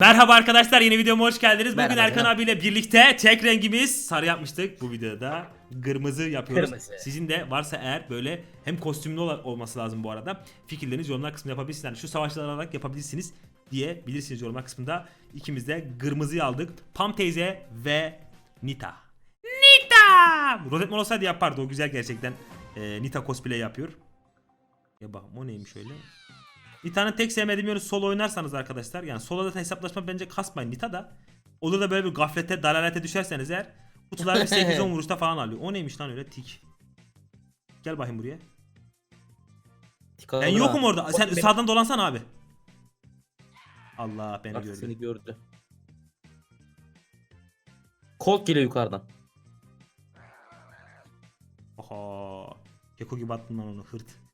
Merhaba arkadaşlar yeni videoma hoş geldiniz. Bugün Merhaba, Erkan merhaba. abiyle birlikte tek rengimiz sarı yapmıştık. Bu videoda kırmızı yapıyoruz. Kırmızı. Sizin de varsa eğer böyle hem kostümlü ola- olması lazım bu arada. Fikirleriniz yorumlar kısmında yapabilirsiniz. Yani şu savaşları alarak yapabilirsiniz diye bilirsiniz yorumlar kısmında. İkimiz de kırmızıyı aldık. Pam teyze ve Nita. Nita! Rozetman olsaydı yapardı o güzel gerçekten. Ee, Nita cosplay yapıyor. Ya bak o neymiş öyle? Nita'nın tek sevmediğim yönü solo oynarsanız arkadaşlar yani soloda da hesaplaşma bence kasmayın Nita da. Olur da böyle bir gaflete dalalete düşerseniz eğer kutular bir 8-10 vuruşta falan alıyor. O neymiş lan öyle tik. Gel bakayım buraya. Ben yokum orada. Sen sağdan dolansan abi. Allah beni Bak gördü. seni gördü. Colt geliyor yukarıdan. Oha. Keko gibi attın lan onu hırt.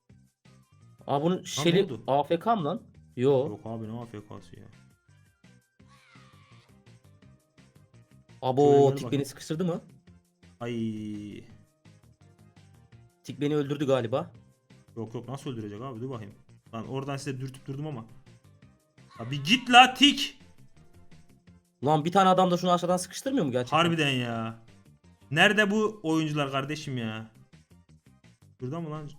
Aa bunun şeli oldu? AFK mı lan? Yo. Yok abi ne AFK'sı ya. Abo Şöyle tik beni sıkıştırdı mı? Ay. Tik beni öldürdü galiba. Yok yok nasıl öldürecek abi dur bakayım. Lan oradan size dürtüp durdum ama. Abi git la tik. Lan bir tane adam da şunu aşağıdan sıkıştırmıyor mu gerçekten? Harbiden ya. Nerede bu oyuncular kardeşim ya? Burada mı lan?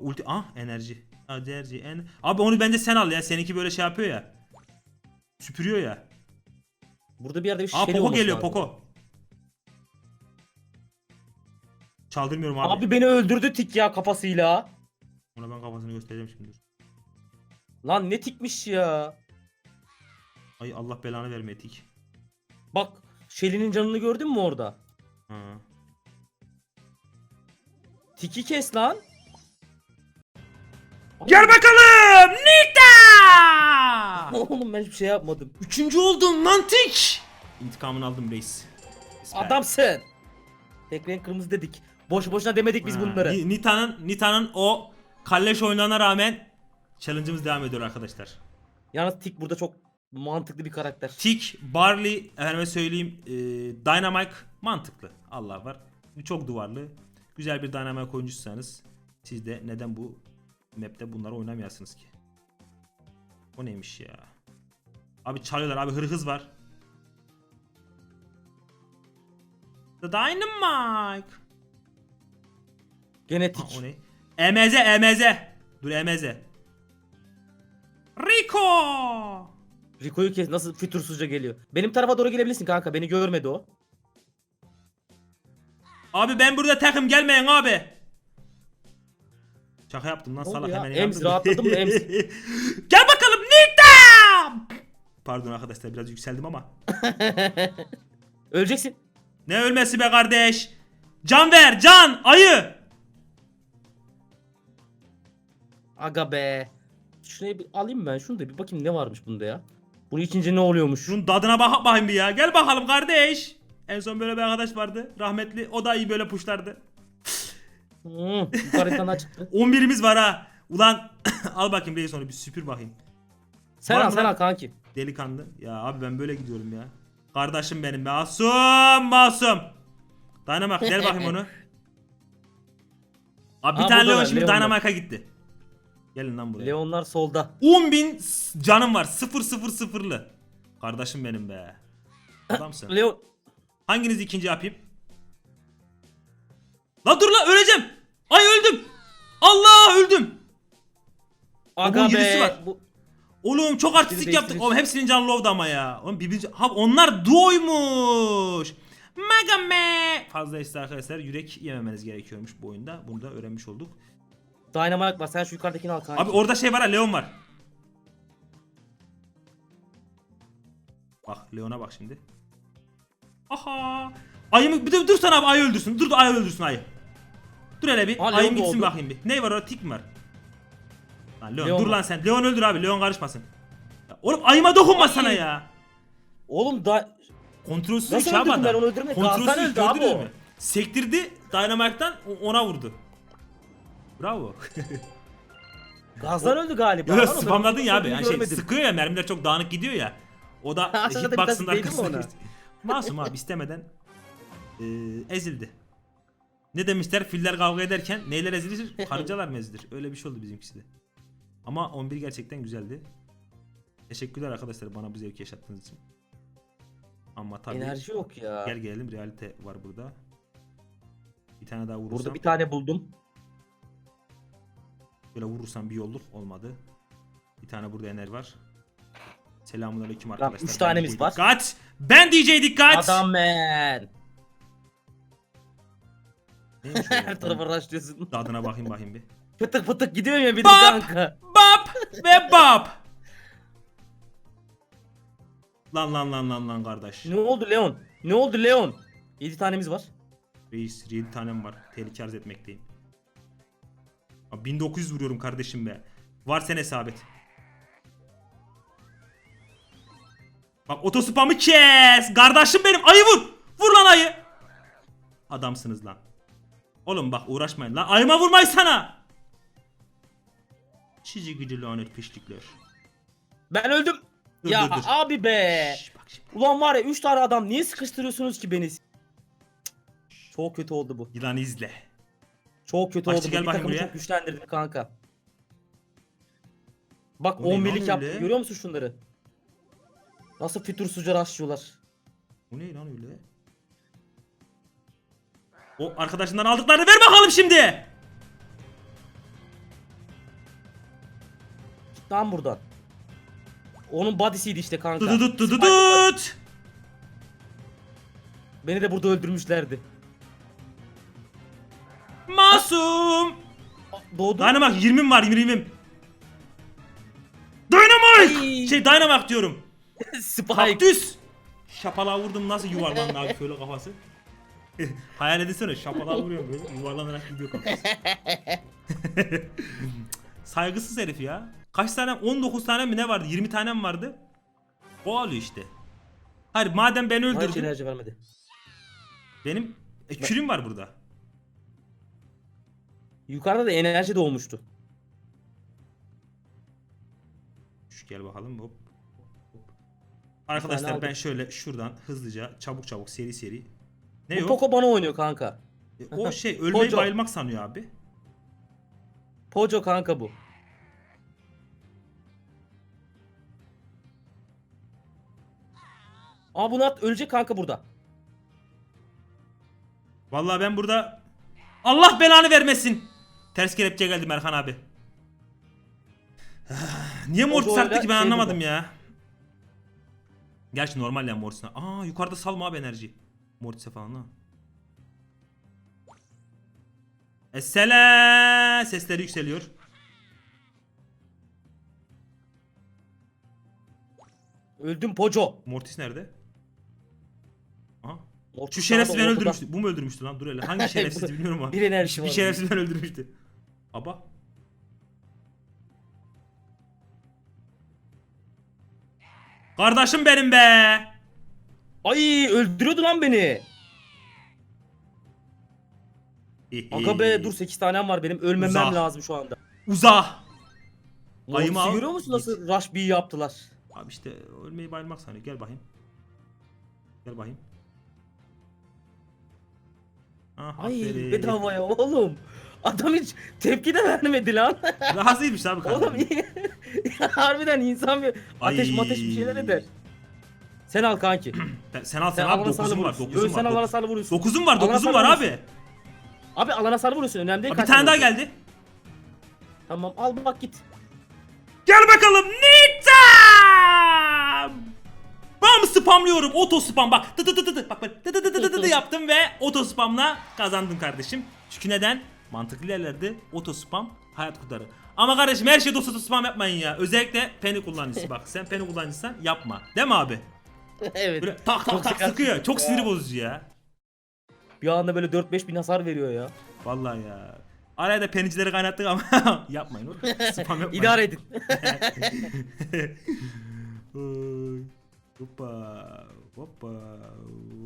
Ulti ah enerji. Enerji en. Abi onu bence sen al ya. Seninki böyle şey yapıyor ya. Süpürüyor ya. Burada bir yerde bir Aa şeli Poco olması geliyor lazım. Poco. Çaldırmıyorum abi. Abi beni öldürdü tik ya kafasıyla. Ona ben kafasını göstereceğim şimdi. dur. Lan ne tikmiş ya. Ay Allah belanı verme etik. Bak Şeli'nin canını gördün mü orada? Ha. Tiki kes lan. Gel bakalım Nita! Oğlum ben hiçbir şey yapmadım. Üçüncü oldum lan tik. İntikamını aldım reis. Süper. Adamsın. Tek renk kırmızı dedik. Boş boşuna demedik biz Ha, bunları. Ni- Nita'nın Nita'nın o kalleş oyunlarına rağmen challenge'ımız devam ediyor arkadaşlar. Yalnız Tik burada çok mantıklı bir karakter. Tick, Barley, efendime söyleyeyim e, Dynamite mantıklı. Allah var. Çok duvarlı. Güzel bir Dynamite oyuncusunuz. Siz de neden bu map'te bunları oynamayasınız ki? O neymiş ya? Abi çalıyorlar abi hırhız var. The Dynamite. Gene Ha, o ne? Emeze emeze. Dur emeze. Rico. Rico'yu kes nasıl fütursuzca geliyor. Benim tarafa doğru gelebilirsin kanka. Beni görmedi o. Abi ben burada takım gelmeyin abi. Şaka yaptım lan oldu salak ya? hemen Ems, rahatladın mı Ems? Gel bakalım Nita. Pardon arkadaşlar biraz yükseldim ama. Öleceksin. Ne ölmesi be kardeş. Can ver can ayı. Aga be. Şuraya bir alayım ben şunu da bir bakayım ne varmış bunda ya. Bunu içince ne oluyormuş? Şunun tadına bak bakayım bir ya. Gel bakalım kardeş. En son böyle bir arkadaş vardı. Rahmetli. O da iyi böyle puşlardı. Hmm, yukarı bir tane daha çıktı. 11'imiz var ha. Ulan al bakayım reis onu bir süpür bakayım. Sen Var al mı sen lan? al kanki. Delikanlı. Ya abi ben böyle gidiyorum ya. Kardeşim benim masum masum. Dynamite gel bakayım onu. Abi bir Aa, tane burada Leon var, şimdi Leon var. Gitti. Gelin lan buraya. Leonlar solda. 10.000 s- canım var. 0 0 0'lı. Kardeşim benim be. Adamsın. Leon. Hanginiz ikinci yapayım? La dur la öleceğim. Allah öldüm. Aga bunun be. var. Bu... Oğlum çok artistik yaptık. Oğlum hepsinin canı low'da ama ya. Oğlum birbirine... Ha onlar duoymuş. Mega me. Fazla işte arkadaşlar yürek yememeniz gerekiyormuş bu oyunda. Bunu da öğrenmiş olduk. Dynamite var. Sen şu yukarıdakini al kanki. Abi orada şey var ha Leon var. Bak Leon'a bak şimdi. Aha. Ayımı bir de dur sana abi ayı öldürsün. Dur da ayı öldürsün ayı. Dur hele bir. Aa, Leon Ayım gitsin doğdu. bakayım bir. Ne var orada tik mi var? Lan Leon, Leon dur var. lan sen. Leon öldür abi. Leon karışmasın. Ya oğlum ayıma dokunma Ay. sana ya. Oğlum da Kontrolsüz Nasıl şey öldürdüm ben onu öldürmedim. Kontrolsüz Gazdan öldü abi o. mü? Sektirdi Dynamite'dan ona vurdu. Bravo. gazdan öldü galiba. Yok Lan o, ben spamladın ya abi. Yani şey görmedim. sıkıyor ya mermiler çok dağınık gidiyor ya. O da Aşağıda bir hitbox'ın tanesi değdi mi arkasına ona? geçti. Masum abi istemeden e, ezildi. Ne demişler filler kavga ederken neyler ezilir karıncalar mı ezilir? Öyle bir şey oldu bizimkisi de. Ama 11 gerçekten güzeldi. Teşekkürler arkadaşlar bana bu zevki yaşattığınız için. Ama tabii Enerji yok ya. gel gelelim realite var burada. Bir tane daha vurursam Burada bir tane buldum. böyle vurursam bir yolluk olmadı. Bir tane burada enerji var. Selamünaleyküm arkadaşlar. üç Ben tanemiz DJ var. Dikkat! Ben DJ dikkat! Adam man. Neymiş o ya? Her tarafa rushlıyorsun. Tadına bakayım bakayım bir. Pıtık pıtık gidiyor ya bir de Bap! kanka. Bap ve bap. Lan lan lan lan lan kardeş. Ne oldu Leon? Ne oldu Leon? 7 tanemiz var. Reis 7 tanem var. Tehlike arz etmekteyim. Abi 1900 vuruyorum kardeşim be. Var sen hesap et. Bak otospamı kes. Kardeşim benim ayı vur. Vur lan ayı. Adamsınız lan. Oğlum bak uğraşmayın lan. Ayıma vurmayın sana. Çizi gücü lanet pişlikler. Ben öldüm. Dur, ya dur, dur. abi be. Şş, bak şimdi. Ulan var ya 3 tane adam niye sıkıştırıyorsunuz ki beni? Çok kötü oldu bu. Yılanı izle. Çok kötü Başçı oldu bu. gel Bir takımı çok güçlendirdi kanka. Bak O ne lan 11'lik yaptı. öyle? Görüyor musun şunları? Nasıl fütursuzca raşlıyorlar. Bu ne lan öyle? O arkadaşından aldıklarını ver bakalım şimdi. Git lan buradan. Onun body'siydi işte kanka. Dıdıdıt dıdıdıt. Beni de burada öldürmüşlerdi. Masum. Doğdu. Dynamax 20'm var 20'm. Dynamite. Şey Dynamax diyorum. Spike. Kaktüs. Şapalağa vurdum nasıl yuvarlandı abi şöyle kafası. Hayal etsene şapalağa vuruyorum böyle yuvarlanarak gidiyor kafası. Saygısız herif ya. Kaç tane 19 tane mi ne vardı 20 tane mi vardı? O alıyor işte. Hayır madem beni öldürdün. enerji vermedi. Benim e, külüm var burada. Yukarıda da enerji doğmuştu. Şu gel bakalım hop. hop. Arkadaşlar ben şöyle şuradan hızlıca çabuk çabuk seri seri. Ne Bu yok? Poco bana oynuyor kanka. E, o şey ölmeyi Poco. bayılmak sanıyor abi. Poco kanka bu. Aa bunu at ölecek kanka burada. Vallahi ben burada Allah belanı vermesin. Ters kelepçe geldi Erkan abi. Niye mortis Poco'yla attı ki ben şey anlamadım burada. ya. Gerçi normal ya mortisine. Aa yukarıda salma abi enerji. Mortis'e falan ha. Essela sesleri yükseliyor. Öldüm Poco. Mortis nerede? Aha. Mortis Şu şerefsiz ortada. öldürmüştü. Bu mu öldürmüştü lan? Dur hele. Hangi şerefsiz bilmiyorum ama. Bir enerji Bir var. şerefsiz beni öldürmüştü. Aba. Kardeşim benim be. Ay öldürüyordu lan beni. Aga be dur 8 tanem var benim ölmemem Uzak. lazım şu anda. Uza. Ayımı al, görüyor musun git. nasıl rush B yaptılar? Abi işte ölmeyi bayılmak sanıyor. Gel bakayım. Gel bakayım. Ah, Ay aferin. bedavaya oğlum. Adam hiç tepki de vermedi lan. Razıymış abi oğlum. Harbiden insan bir ateş Ay. mateş bir şeyler eder. Sen al kanki. Sen al sen, al. alana sarı 9'um var. vuruyorsun. 9'um Yo, sen var. alana sarı vuruyorsun. 9'um var. Alana 9'um sarı var vuruyorsun. abi. Abi alana sarı vuruyorsun önemli değil. Abi Bir kaç tane daha vuruyorsun. geldi. Tamam al bak git. Gel bakalım Nita! Bam spamlıyorum. Oto spam bak. Dı dı dı dı dı. Bak bak. Dı dı dı dı dı dı dı yaptım ve oto spamla kazandın kardeşim. Çünkü neden? Mantıklı ilerlerde oto spam hayat kurtarır. Ama kardeşim her şeyde oto spam yapmayın ya. Özellikle peni kullanıcısı bak. Sen peni kullanıcıysan yapma. Değil mi abi? evet. Böyle tak tak Çok tak sıkıyor. Çok sinir bozucu ya. Bir anda böyle 4-5 bin hasar veriyor ya. Vallahi ya. Araya da penicileri kaynattık ama yapmayın oğlum. Spam yapmayın. İdare edin. Oy. Hoppa. Hoppa.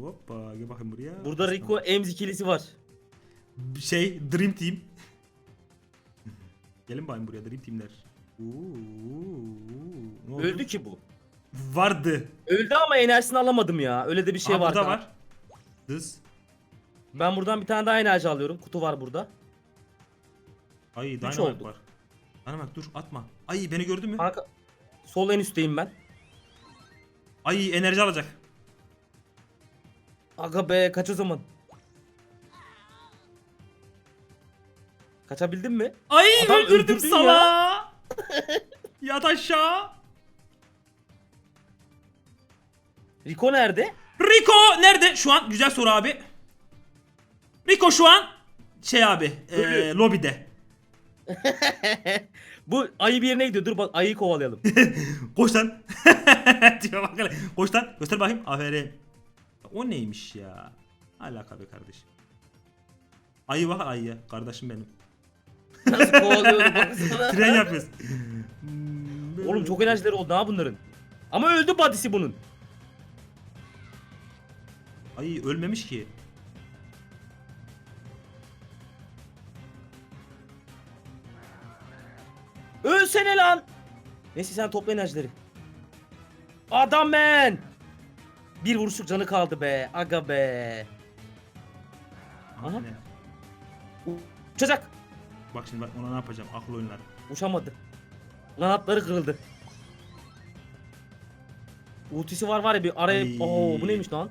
Hoppa. Gel bakayım buraya. Burada Rico Ems ikilisi var. Şey Dream Team. Gelin bakayım buraya Dream Team'ler. Oo, ne oldu? Öldü ki bu. Vardı. Öldü ama enerjisini alamadım ya. Öyle de bir şey Aha, var. burada var. Dız. Ben buradan bir tane daha enerji alıyorum. Kutu var burada. Ay Dynamite oldu. var. Dynamite dur atma. Ay beni gördün mü? Kanka Sol en üstteyim ben. Ay enerji alacak. Aga be kaç o zaman. Kaçabildin mi? Ay Adam öldürdüm öldürdün sana. Yat aşağı. Rico nerede? Rico nerede? Şu an güzel soru abi. Rico şu an şey abi e, lobide. Bu ayı bir yerine gidiyor. Dur bak ayıyı kovalayalım. Koş lan. Tipe bak hele. Koş lan. Göster bakayım. Aferin. O neymiş ya? Alaka be kardeşim. Ayı bak ayı. Kardeşim benim. Nasıl kovalıyordu baksana. Tren yapıyoruz. Oğlum çok enerjileri oldu ha bunların. Ama öldü body'si bunun. Ay ölmemiş ki. Ölsene lan. Neyse sen topla enerjileri. Adam man. Bir vuruşluk canı kaldı be. Aga be. Aha. Ne? Uçacak. Bak şimdi bak ona ne yapacağım? Akıl oyunları. Uçamadı. Kanatları kırıldı. Ultisi var var ya bir araya... Ay. Oo bu neymiş lan?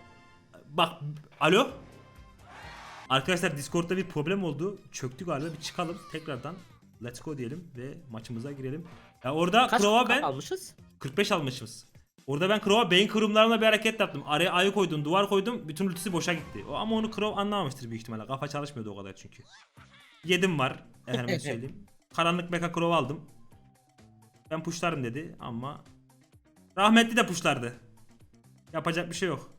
bak alo. Arkadaşlar Discord'da bir problem oldu. Çöktü galiba. Bir çıkalım tekrardan. Let's go diyelim ve maçımıza girelim. Ya orada Kaç Crow'a ben... almışız? 45 almışız. Orada ben Crow'a beyin kırımlarına bir hareket yaptım. Araya ayı koydum, duvar koydum. Bütün ultisi boşa gitti. O, ama onu Crow anlamamıştır büyük ihtimalle. Kafa çalışmıyordu o kadar çünkü. Yedim var. Efendime söyleyeyim. Karanlık Mecha Crow aldım. Ben pushlarım dedi ama rahmetli de pushlardı. Yapacak bir şey yok.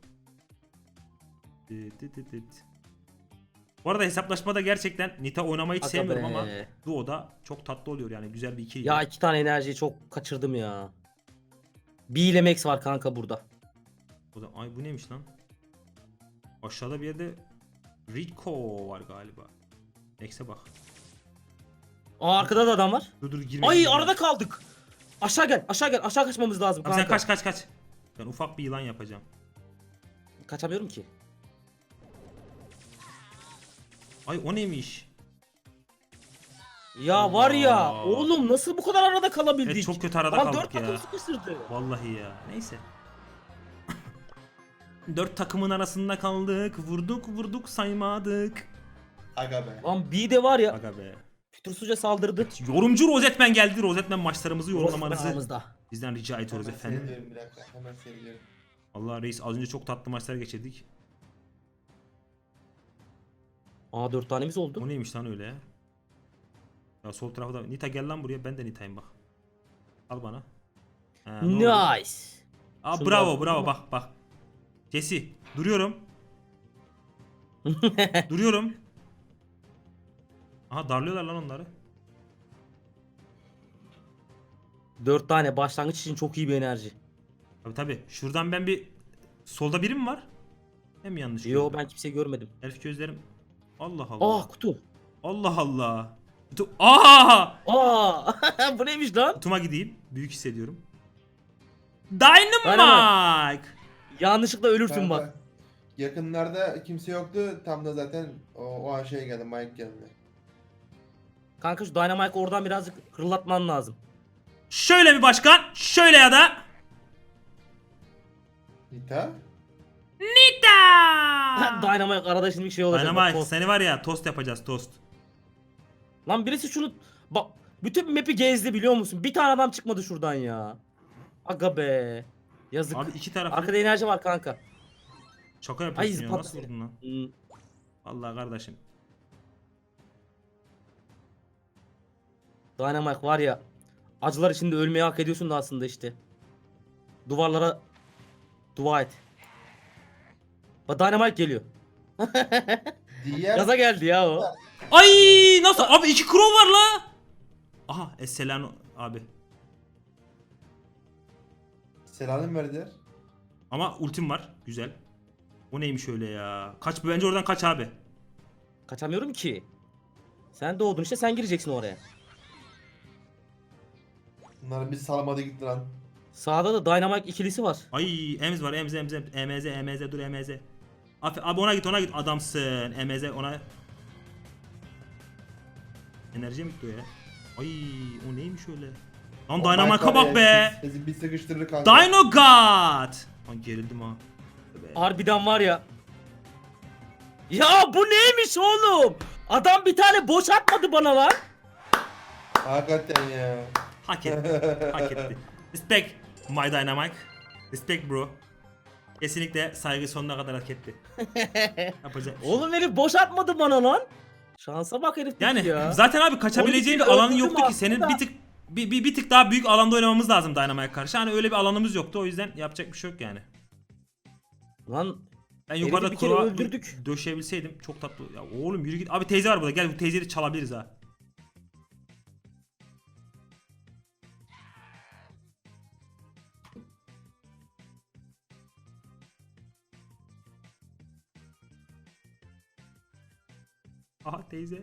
Bu arada hesaplaşmada gerçekten Nita oynamayı hiç Aga sevmiyorum be. ama Duo'da çok tatlı oluyor yani güzel bir ikili. Ya iki tane enerjiyi çok kaçırdım ya. B ile Max var kanka burada. O da ay bu neymiş lan? Aşağıda bir yerde Rico var galiba. Max'e bak. Aa arkada da adam var. Dur dur girme. Ay girme. arada kaldık. Aşağı gel, aşağı gel. Aşağı kaçmamız lazım Tamam, kanka. sen kaç kaç kaç. Ben ufak bir yılan yapacağım. Kaçamıyorum ki. Ay o neymiş? Ya var ya, oğlum nasıl bu kadar arada kalabildik? Evet çok kötü arada Lan kaldık dört ya. takım sıkıştırdı. Vallahi ya. Neyse. Dört takımın arasında kaldık. Vurduk vurduk saymadık. Aga be. Lan B de var ya, Aga be. fütursuzca saldırdı. Yorumcu Rozetmen geldi. Rozetmen maçlarımızı yorumlamanızı bizden rica ediyoruz Hemen efendim. seviyorum bir dakika. Hemen seviyorum. Allah reis az önce çok tatlı maçlar geçirdik. Aa dört tanemiz oldu. O neymiş lan öyle ya? Ya sol tarafta Nita gel lan buraya ben de Nita'yım bak. Al bana. Ha, ne oldu? Nice. Aa Şunu bravo bravo bak bak. Jesse duruyorum. duruyorum. Aha darlıyorlar lan onları. Dört tane başlangıç için çok iyi bir enerji. Tabi tabi. Şuradan ben bir solda biri mi var? Hem yanlış Yo ben kimseyi görmedim. Elf gözlerim. Allah Allah. Aa kutu. Allah Allah. Tu- Aa! Aa bu neymiş lan? Kutuma gideyim. Büyük hissediyorum. Dynamite. Yanlışlıkla ölürsün bak. Yakınlarda kimse yoktu. Tam da zaten o, o an şey geldi. Mike geldi. Kanka şu Dynamite'ı oradan birazcık hırlatman lazım. Şöyle bir başkan. Şöyle ya da. Nita? Nita. Dynamite arada şimdi bir şey olacak. bak, Dynamite tost. seni var ya tost yapacağız tost. Lan birisi şunu bak bütün map'i gezdi biliyor musun? Bir tane adam çıkmadı şuradan ya. Aga be. Yazık. Abi iki tarafı Arkada enerji var kanka. şaka yapıyorsun Ay, ya. Nasıl vurdun lan? Hmm. Vallahi kardeşim. Dynamite var ya. Acılar içinde ölmeyi hak ediyorsun da aslında işte. Duvarlara dua et. Bak Dynamite geliyor. Diğer Gaza geldi ya o. Ay nasıl? Abi iki crow var la. Aha Esselano abi. Selanı mı verdiler? Ama ultim var. Güzel. O neymiş öyle ya? Kaç bence oradan kaç abi. Kaçamıyorum ki. Sen doğdun işte sen gireceksin oraya. Bunlar bir salmadı gitti lan. Sağda da Dynamite ikilisi var. Ay Ems var Ems Ems Ems EMZ EMZ dur EMZ. Abi ona git ona git adamsın. EMZ ona. Enerji mi gitti o ya? Ay o neymiş öyle? Lan Oh Dynamite'a bak be. Bizi, bir sıkıştırır kanka. Dino God. Lan gerildim ha. Harbiden var ya. Ya bu neymiş oğlum? Adam bir tane boş atmadı bana lan. Hakikaten ya. Hak etti. Hak etti. Respect my Dynamite. Respect bro. Kesinlikle saygı sonuna kadar hak etti. Yapacak. bir şey yok. Oğlum herif boş atmadı bana lan. Şansa bak herif Yani ya. zaten abi kaçabileceğin bir alanın öldürdüm yoktu ki senin aslında. bir tık bir, bir, bir tık daha büyük alanda oynamamız lazım Dynamite'a karşı. Hani öyle bir alanımız yoktu o yüzden yapacak bir şey yok yani. Lan Ben Herifi yukarıda bir kere öldürdük. döşeyebilseydim çok tatlı. Ya oğlum yürü git. Abi teyze var burada. Gel bu teyzeyi de çalabiliriz ha. Teyze.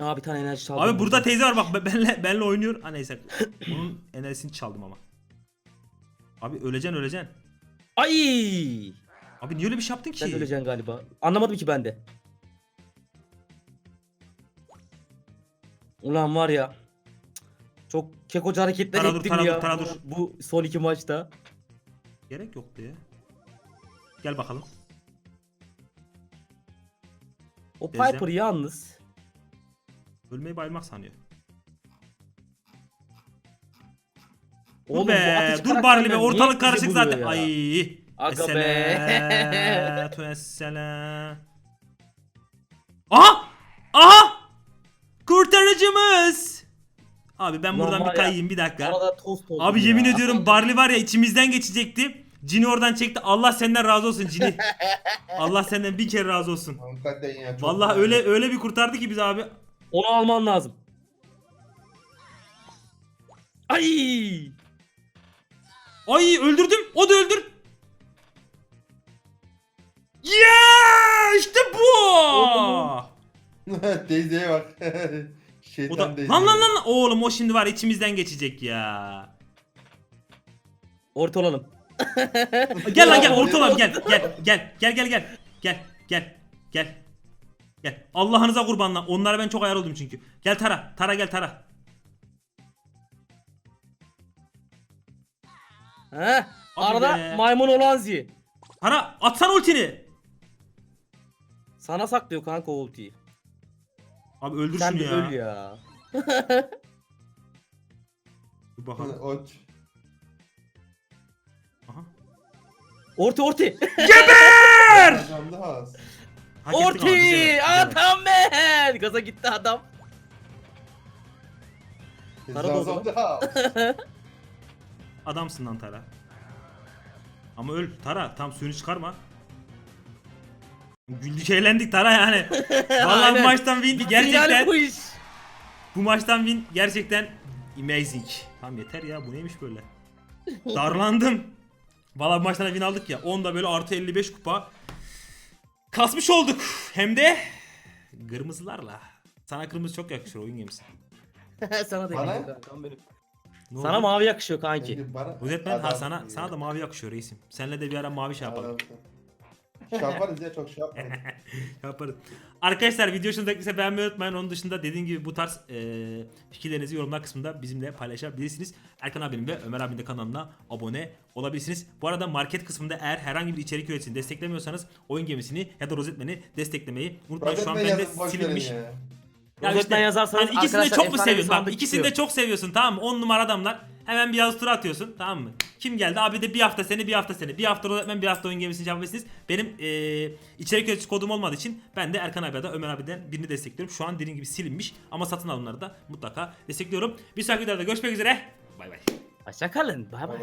Aa bir tane enerji çaldım. Abi burada teyze var bak benle benle oynuyor. Ha neyse. Onun enerjisini çaldım ama. Abi öleceksin öleceksin. Ay! Abi niye öyle bir şey yaptın Sen ki? öleceksin galiba. Anlamadım ki ben de. Ulan var ya. Çok kekoca hareketler Tara dur, ettim tara dur, ya. tara dur. Bu son iki maçta. Gerek yoktu ya. Gel bakalım. O Teyzem. Piper yalnız. Ölmeyi bayılmak sanıyor. Oğlum, Dur bu be, ateş dur Barley be. karakterler Ortalık bizi karışık buluyor zaten. ya? Ay. Aga be. Esselatu esselam. Aha! Aha! Kurtarıcımız. Abi ben Ulan buradan var bir ya, kayayım bir dakika. Arada tost oldum Abi ya. yemin ediyorum Barley var ya içimizden geçecekti. Cini oradan çekti. Allah senden razı olsun Cini. Allah senden bir kere razı olsun. Hakikaten ya. çok Vallahi güzel. öyle öyle bir kurtardı ki biz abi. Onu alman lazım. Ay! Ay öldürdüm. O da öldür. Yeah! İşte bu. Teyzeye bak. O Şeytan da teyze. lan lan lan oğlum o şimdi var içimizden geçecek ya. Orta olalım. Gel lan gel ortalam gel gel gel gel gel gel gel gel gel gel Allah'ınıza kurban lan onlara ben çok ayar oldum çünkü. Gel Tara Tara gel Tara. Heh. Hadi Arada be. maymun olan zi. Tara atsana ultini. Sana saklıyor kanka o ultiyi. Abi öldür Sen şunu de ya. öl ya. Dur bakalım. Oç. Orti orti. Canlı has. Hak ettik ama orti. Adam ben. Gaza gitti adam. Para doldu. Adamsın lan Tara. Ama öl Tara tam suyunu çıkarma. Güldük eğlendik Tara yani. Vallahi bu Aynen. maçtan win gerçekten. Bu iş. Bu maçtan win gerçekten amazing. Tamam yeter ya bu neymiş böyle. Darlandım. Valla bu maçtan win aldık ya. Onda böyle artı 55 kupa. Kasmış olduk. Hem de kırmızılarla. Sana kırmızı çok yakışır oyun gemisi. Sana da Bana? yakışıyor kankam benim. Ne Sana oldu? mavi yakışıyor kanki. Bana- ha sana sana da mavi yakışıyor reisim. Seninle de bir ara mavi şey yapalım. Adam. Şey yaparız ya çok şey yaparız. Yaparız. Arkadaşlar video hoşunuza gittiyse beğenmeyi unutmayın. Onun dışında dediğim gibi bu tarz eee, fikirlerinizi yorumlar kısmında bizimle paylaşabilirsiniz. Erkan abinin ve Ömer abinin de kanalına abone olabilirsiniz. Bu arada market kısmında eğer herhangi bir içerik üretisini desteklemiyorsanız oyun gemisini ya da rozetmeni desteklemeyi unutmayın. Şu an Rozetmen bende yazın, boş verin silinmiş. ya. Ya Rozetmen yazarsanız hani ikisini de arkadaşlar çok mu efsane bir seviyorsun? Bak sandık ikisini de çıkıyor. çok seviyorsun tamam mı? 10 numara adamlar. Hemen bir yazı tura atıyorsun tamam mı? Kim geldi? Abi de bir hafta seni bir hafta seni. Bir hafta öğretmen bir hafta oyun gemisini yapabilirsiniz. Benim eee içerik üreticisi kodum olmadığı için ben de Erkan abi ya da Ömer abiden birini destekliyorum. Şu an dediğim gibi silinmiş ama satın alımları da mutlaka destekliyorum. Bir sonraki videoda görüşmek üzere. Bay bay. Hoşçakalın. Bay. bay.